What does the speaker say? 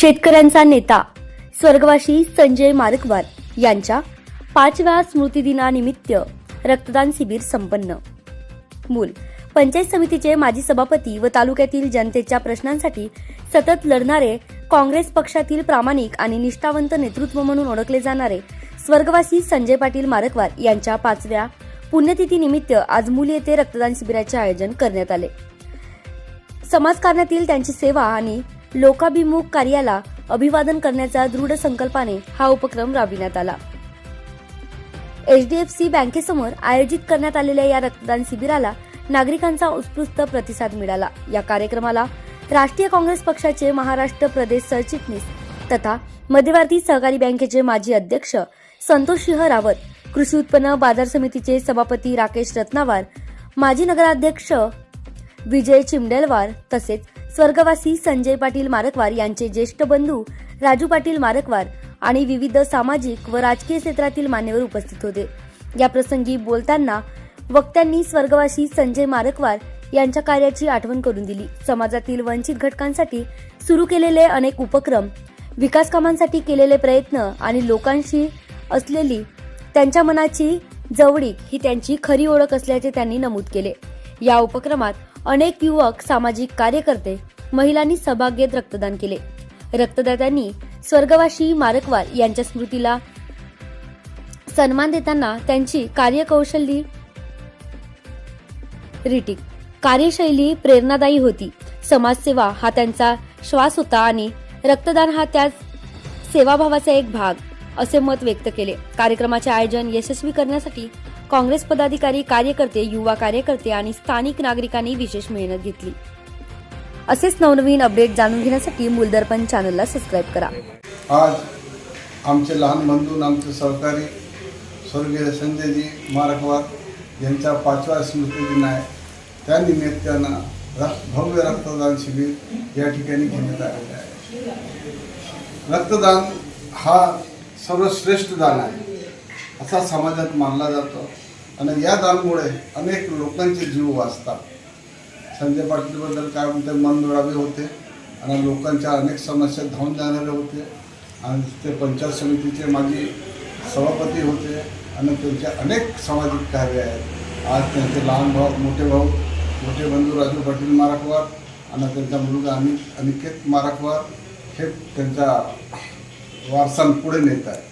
शेतकऱ्यांचा नेता स्वर्गवासी संजय मारकवार यांच्या पाचव्या स्मृतिदिनानिमित्त रक्तदान शिबिर संपन्न. मूल पंचायत समितीचे माजी सभापती व तालुक्यातील जनतेच्या प्रश्नांसाठी सतत लढणारे काँग्रेस पक्षातील प्रामाणिक आणि निष्ठावंत नेतृत्व म्हणून ओळखले जाणारे स्वर्गवासी संजय पाटील मारकवार यांच्या पाचव्या पुण्यतिथीनिमित्त आज मूल येथे रक्तदान शिबिराचे आयोजन करण्यात आले. समाजकारणातील त्यांची सेवा आणि लोकाभिमुख कार्याला अभिवादन करण्याचा दृढ संकल्पाने हा उपक्रम राबविण्यात आला. एचडीएफसी बँकेसमोर आयोजित करण्यात आलेल्या या रक्तदान शिबिराला नागरिकांचा उत्स्फूर्त प्रतिसाद मिळाला. या कार्यक्रमाला राष्ट्रीय काँग्रेस पक्षाचे महाराष्ट्र प्रदेश सरचिटणीस तथा मध्यवर्ती सहकारी बँकेचे माजी अध्यक्ष संतोष सिंह रावत कृषी उत्पन्न बाजार समितीचे सभापती राकेश रत्नावार माजी नगराध्यक्ष विजय चिमडेलवार तसेच स्वर्गवासी संजय पाटील मारकवार यांचे ज्येष्ठ बंधू राजू पाटील मारकवार आणि विविध सामाजिक व राजकीय क्षेत्रातील मान्यवर उपस्थित होते. या प्रसंगी बोलताना वक्त्यांनी स्वर्गवासी संजय मारकवार यांच्या कार्याची आठवण करून दिली. समाजातील वंचित घटकांसाठी सुरू केलेले अनेक उपक्रम विकास कामांसाठी केलेले प्रयत्न आणि लोकांशी असलेली त्यांच्या मनाची जवळीक ही त्यांची खरी ओळख असल्याचे त्यांनी नमूद केले. या उपक्रमात अनेक युवक सामाजिक कार्यकर्ते महिलांनी सहभाग घेत रक्तदान केले. रक्तदात्यांनी स्वर्गवासी मारकवार यांच्या स्मृतीला सन्मान देताना त्यांची कार्यकौशल्य रिटिक कार्यशैली प्रेरणादायी होती. समाजसेवा हा त्यांचा श्वास होता आणि रक्तदान हा त्याच सेवाभावाचा एक भाग असे मत व्यक्त केले. कार्यक्रमाचे आयोजन यशस्वी करण्यासाठी काँग्रेस पदाधिकारी कार्यकर्ते युवा कार्यकर्ते आणि स्थानिक नागरिकांनी विशेष मेहनत घेतली. असेच नवनवीन अपडेट जाणून घेण्यासाठी मूलदर्पण चॅनलला सबस्क्राईब करा. आज आमचे लहान बंधू आमचे सहकारी स्वर्गीय संजयजी मारकवार यांचा पाचवा स्मृतिदिन आहे. त्या निमित्तानं रक्त भव्य रक्तदान शिबिर या ठिकाणी घेण्यात आलेलं आहे. रक्तदान हा सर्वश्रेष्ठ दान आहे. असा समाजात मानला जातो. आणि या दानमुळे अनेक लोकांचे जीव वाचतात. संजय पाटीलबद्दल काय म्हणते मनमिळावे होते. आणि लोकांच्या अनेक समस्या धावून जाणारे होते. आणि ते पंचायत समितीचे माजी सभापती होते. आणि त्यांचे अनेक सामाजिक कार्य आहेत. आज त्यांचे लहान भाऊ मोठे भाऊ मोठे बंधू राजू पाटील माराकवार आणि त्यांचा मुलगा अनिक अनिकेत माराकवार हे त्यांचा वारसा पुढे नेत आहे